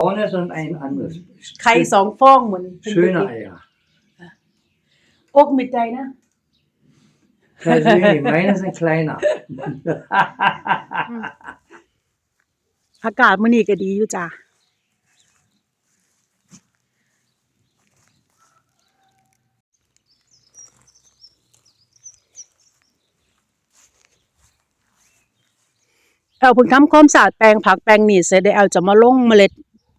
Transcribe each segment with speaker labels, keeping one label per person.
Speaker 1: Vorne sind ein anderes.
Speaker 2: ไข่สองฟองเหมือนเป็น
Speaker 1: Schöne Eier.
Speaker 2: อกมิดใจนะ
Speaker 1: Persönlich, meine sind kleiner.
Speaker 2: อากาศมื้อนี้ก็ดีอยู่จ้าเอาเพิ่งทำความสะอาดแปลงผักแปลงนี่เสร็จได้เอาจะมาลงเมล็ด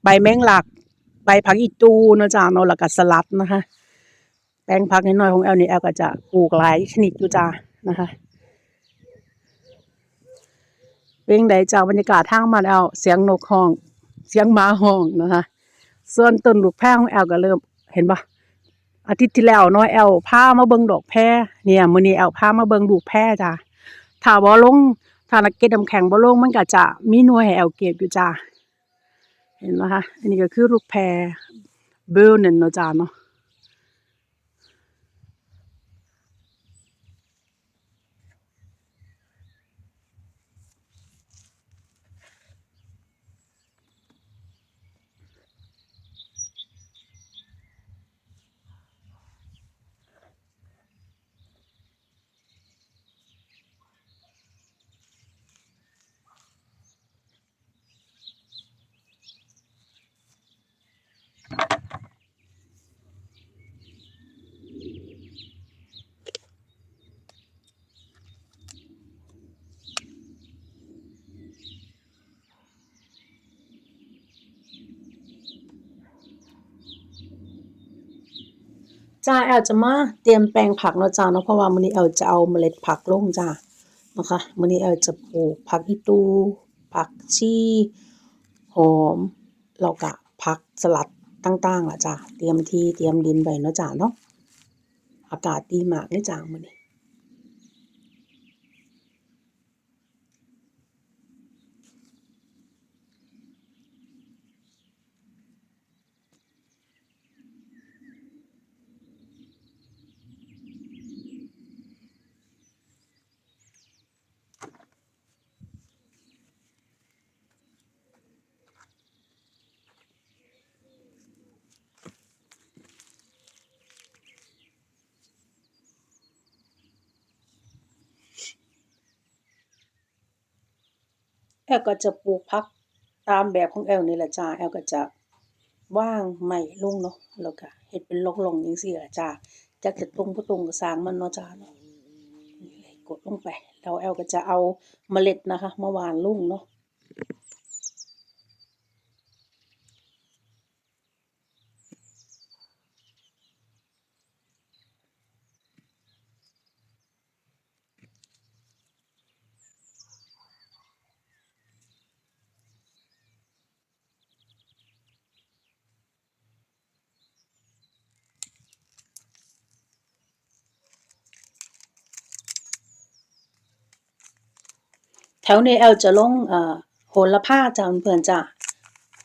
Speaker 2: ใบแมงลัก ใบผักอีตูนะจ้าเนาะแล้วก็สลัดนะคะ แปลงผักน้อยๆของแอลนี่แอลก็จะปลูกหลายชนิดอยู่จ้านะคะเป็นใดจากบรรยากาศทางบ้านแอลเสียงนกห้อง เสียงหมาห้องนะคะ ส่วนต้นลูกแพรของแอลก็เริ่มเห็นปะอาทิตย์ที่แล้วน้อยแอลพามาเบิ่งดอกแพรเนี่ยมื้อนี้แอลพามาเบิ่งลูกแพรจ้าถ้าบ่ลงถ้านักเก็ตน้ำแข็งบ่ลงมันก็จะมีหน่วยให้แอลเก็บอยู่จ้า เห็นไหมคะ อันนี้ก็คือลูกแพรเบลนั่นเนาะจ้าเนาะ จ้าแอลจะมาเตรียมแปลงผักเนาะจ้าเนาะเพราะว่ามื้อนี้แอลจะเอาเมล็ดผักลงจ้านะคะมื้อนี้แอลจะปลูกผักอีตูผักชีหอมแล้วก็ผักสลัดต่างๆล่ะจ้าเตรียมที่เตรียมดินไว้เนาะจ้าเนาะอากาศดีมากเลยจ้ามื้อนี้ แอลก็จะปลูกพักตามแบบของแอลนี่แหละจ้า แอลก็จะว่างใหม่ลงเนาะ แล้วก็เห็ดเป็นลกลงยังสี่ละจ้าจากจะตรงผู้ตรงก็สร้างมันเนาะจ้าเนาะนี่เลยกดลงไป แล้วแอลก็จะเอาเมล็ดนะคะมาหวานลุงเนาะ วนี้แอลจะลงเอ่อโหระพาจากเพื่อนจ้า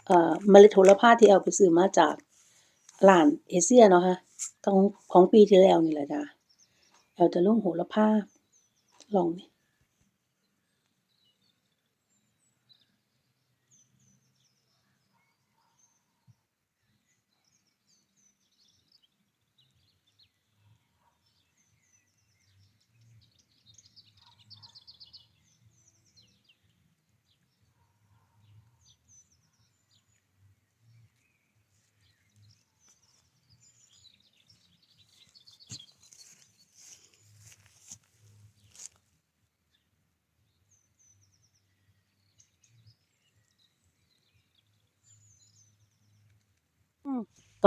Speaker 2: เอ่อเมล็ดโหระพาที่แอลไปซื้อมาจากร้านเอเชียเนาะค่ะของของปีที่แล้วนี่แหละจ้ะแอลจะลงโหระพาลองนี่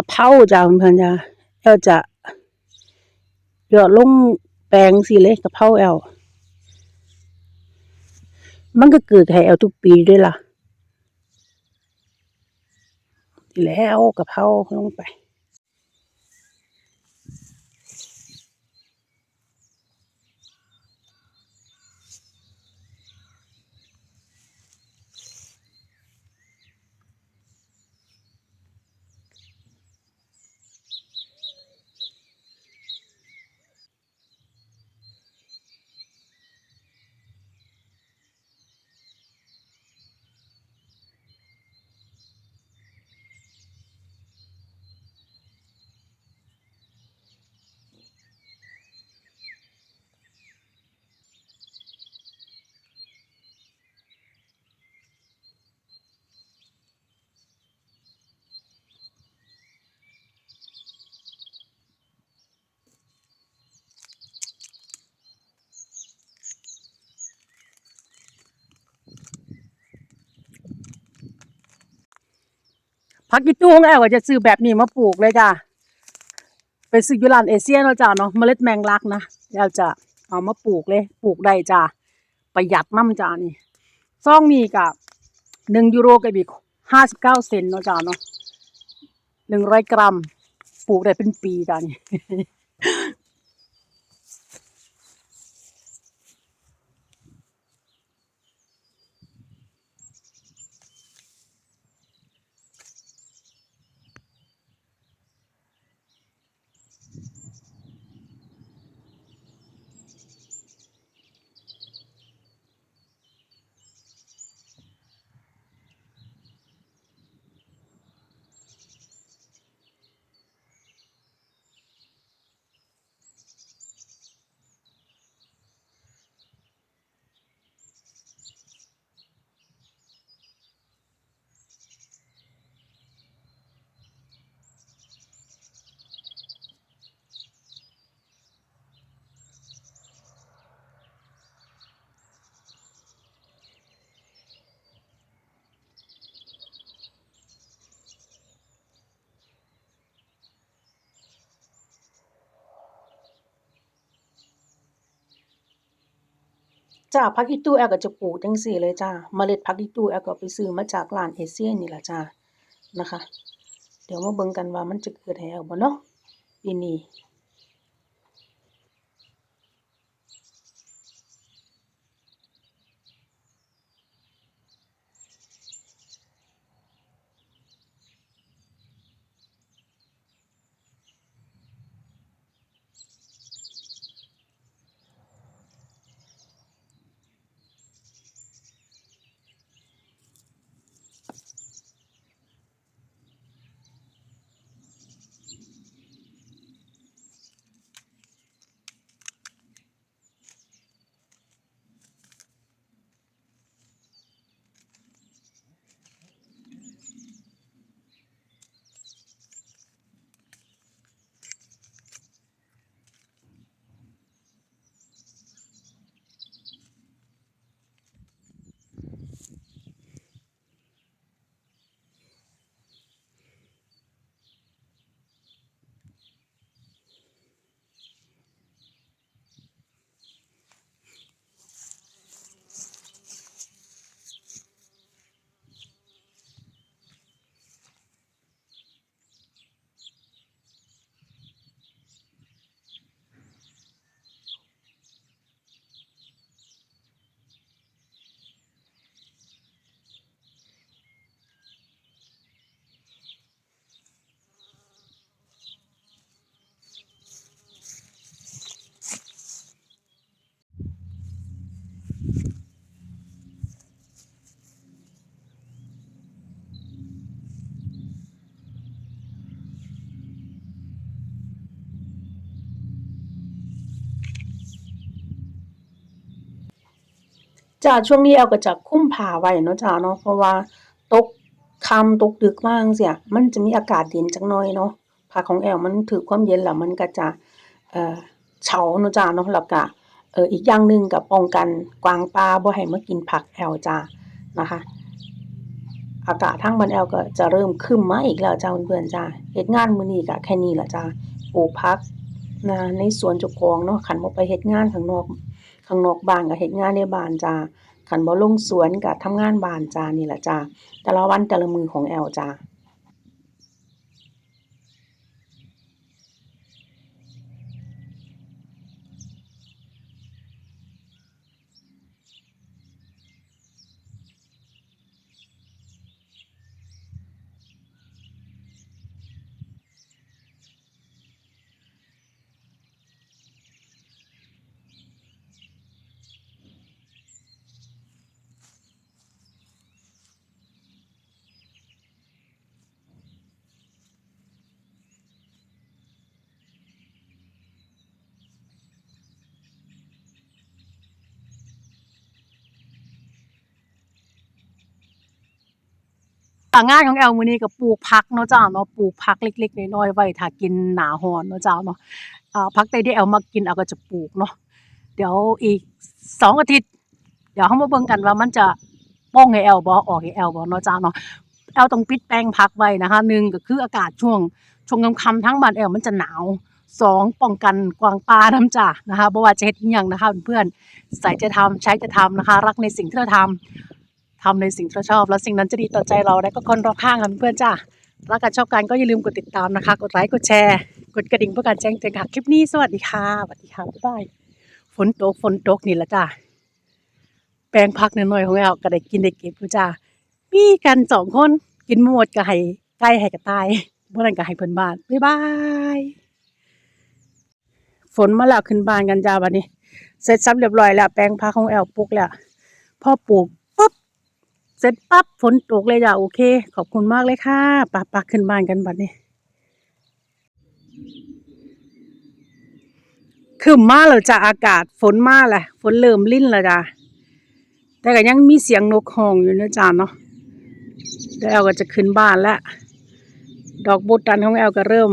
Speaker 2: กะเพราจ้าเพื่อนจ้าแอลจะหยอดลงแปลงสิเลยกระเพราแอลมันก็เกิดให้แอลทุกปีด้วยล่ะทีแล้วกระเพราลงไป ผักกิตู้ของแอลก็จะซื้อแบบนี้มาปลูกเลยจ้ะไปซื้อยูรานเอเชียเนาะจ้ะเนาะเมล็ดแมงลักนะแอลจะเอามาปลูกเลย ปลูกได้จ้ะประหยัดน้ำจ้ะนี่ซองนี้กับหนึ่งยูโรกับอีกห้าสิบเก้าเซนเนาะจ้ะเนาะหนึ่งร้อยกรัม ปลูกได้เป็นปีจ้ะนี่ จ้าผักอีตู้แอลก็จะปลูกจังสี่เลยจ้าเมล็ดผักอีตู้แอลก็ไปซื้อมาจากร้านเอเชียนี่แหละจ้านะคะ เดี๋ยวมาเบิ่งกันว่ามันจะเกิดให้แอลบ่เนาะปีนี้ จ้าช่วงนี้แอลก็จะคุ้มผ้าไว้เนาะจ้าเนาะเพราะว่าตกค่ำตกดึกมาจั่งซี้มันจะมีอากาศเย็นจักหน่อยเนาะผ้าของแอลมันถูกความเย็นแล้วมันก็จะเอ่อเฉาเนาะจ้าเนาะแล้วก็เอออีกอย่างหนึ่งก็ป้องกันกวางป่าบ่ให้มากินผักแอลจ้านะคะ อากาศทางบ้านแอลก็จะเริ่มครึ้มมาอีกแล้วจ้าเพื่อนๆจ้าเฮ็ดงานมือนี้ก็แค่นี้แหละจ้าปลูกผักนะในสวนจ้าของเนาะคันบ่ไปเฮ็ดงานข้างนอก ข้างนอกบ้านก็เฮ็ดงานในบ้านจ้าคันบ่ลงสวนก็ทำงานบ้านจ้า นี่ล่ะจ้า แต่ละวันแต่ละมื้อของแอลจ้า งานของแอลมือนี้ก็ปลูกผักเนาะจ้าเนาะปลูกผักเล็ก ๆน้อยๆไว้ถ้ากินหนาร้อนเนาะจ้าเนาะผักใดที่แอลมักกินแอลก็จะปลูกเนาะเดี๋ยวอีกสองอาทิตย์ เดี๋ยวเฮามาเบิ่งกันว่ามันจะโป่งให้แอลบ่ออกให้แอลบ่เนาะจ้าเนาะแอลต้องปิดแปลงพักไว้นะคะหนึ่งก็คืออากาศช่วงช่วงค่ำๆทั้งบ้านแอลมันจะหนาวสองป้องกันกวางปลาน้ำจ่านะคะบ่ว่าจะเฮ็ดอิหยังนะคะเพื่อนๆใส่จะทำใช้จะทำนะคะ รักในสิ่งที่เราทำ ทำในสิ่งที่เราชอบ แล้วสิ่งนั้นจะดีต่อใจเราและก็คนรอบข้างค่ะเพื่อนจ้ารักกันชอบกันก็อย่าลืมกดติดตามนะคะ กดไลค์กดแชร์กดกระดิ่งเพื่อการแจ้งเตือนค่ะคลิปนี้สวัสดีค่ะสวัสดีค่ะบ๊ายบายฝนตกฝนตกนี่ละจ้าแปลงพักน้อยๆของเราก็ได้กินได้เก็บจ้ามีกันสองคนกินหมดก็ให้ไก่ให้กระตายบ่นั้นก็ให้เพิ่อนบ้านบ๊ายบายฝนมาแล้วขึ้นบานกันจ้าบัดนี้ เสร็จสับเรียบร้อยแล้วแปลงผักของแอลปลูกแล้วพ่อปลูก เสร็จปั๊บฝนตกเลยจ้าโอเค ขอบคุณมากเลยค่ะปะปะขึ้นบ้านกันบัดนี้ขึ้นมาแล้วจ้าอากาศฝนมาแหละฝนเริ่มลิ่นแล้วจ้าแต่ก็ยังมีเสียงนกฮ้องอยู่นะจ๊ะเนาะแล้วแอลก็จะขึ้นบ้านแล้วดอกโบตันของแอลก็เริ่ม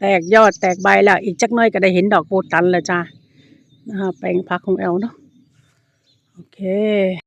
Speaker 2: แตกยอดแตกใบแล้ว อีกจักน้อยก็ได้เห็นดอกโบตันแล้วจ้านะคะแปลงพักของแอลเนาะโอเค